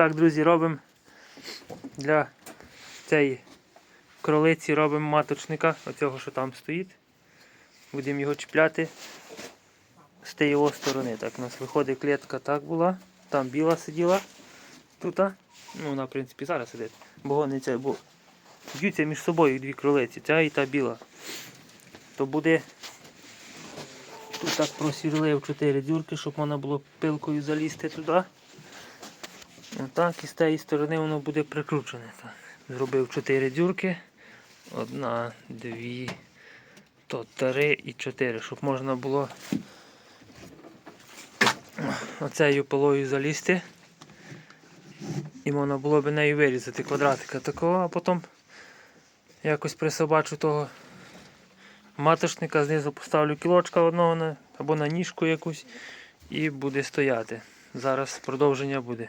Так, друзі, робимо для цієї кролиці робимо маточника, оцього, що там стоїть. Будемо його чіпляти з тієї сторони. Так, у нас виходить клітка так була. Там біла сиділа. Тут. Ну, вона, в принципі, зараз сидить. Бо це, бо б'ються між собою дві кролиці, ця і та біла. То буде тут так просвірлив чотири дюрки, щоб можна було пилкою залізти туди. Отак і з тієї сторони воно буде прикручене. Так. Зробив чотири дюрки. Одна, дві, то три і чотири, щоб можна було оцею полою залізти. І можна було б нею вирізати квадратика такого, а потім якось присобачу того маточника, знизу поставлю кілочка одного на, або на ніжку якусь і буде стояти. Зараз продовження буде.